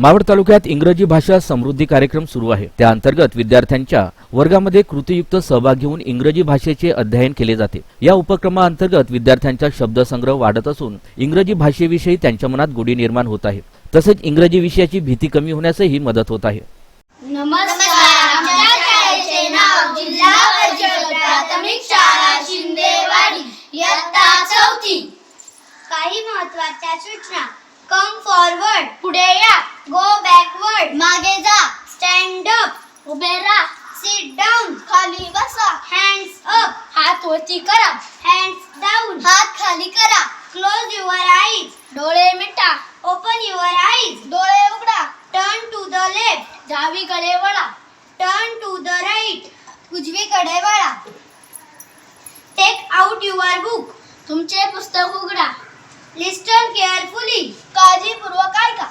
मावळ तालुक्यात इंग्रजी भाषा समृद्धी कार्यक्रम सुरू आहे. त्या अंतर्गत विद्यार्थ्यांच्या वर्गामध्ये कृतीयुक्त सहभाग घेऊन इंग्रजी भाषेचे अध्ययन केले जाते. या उपक्रमाअंतर्गत विद्यार्थ्यांचा शब्दसंग्रह वाढत असून इंग्रजी भाषेविषयी त्यांच्या मनात गोडी निर्माण होत आहे. तसेच इंग्रजी विषयाची भीती कमी होण्यासही मदत होत आहे. काही महत्त्वाच्या सूचना. कम फॉरवर्ड पुढे या. गो बॅकवर्ड मागे जा. स्टँड अप उभे राहा. सिट डाऊन खाली बसा. हँड्स अप हात वरती करा. हँड्स डाऊन हात खाली करा. क्लोज युअर आईज डोळे मिटा. ओपन युअर आईज डोळे उघडा. टर्न टू द लेफ्ट डावीकडे वळा. टर्न टू द राईट उजवीकडे वळा. टेक आउट युअर बुक तुमचे पुस्तक उघडा. लिस्टन केअरफुली काळजीपूर्वक ऐका.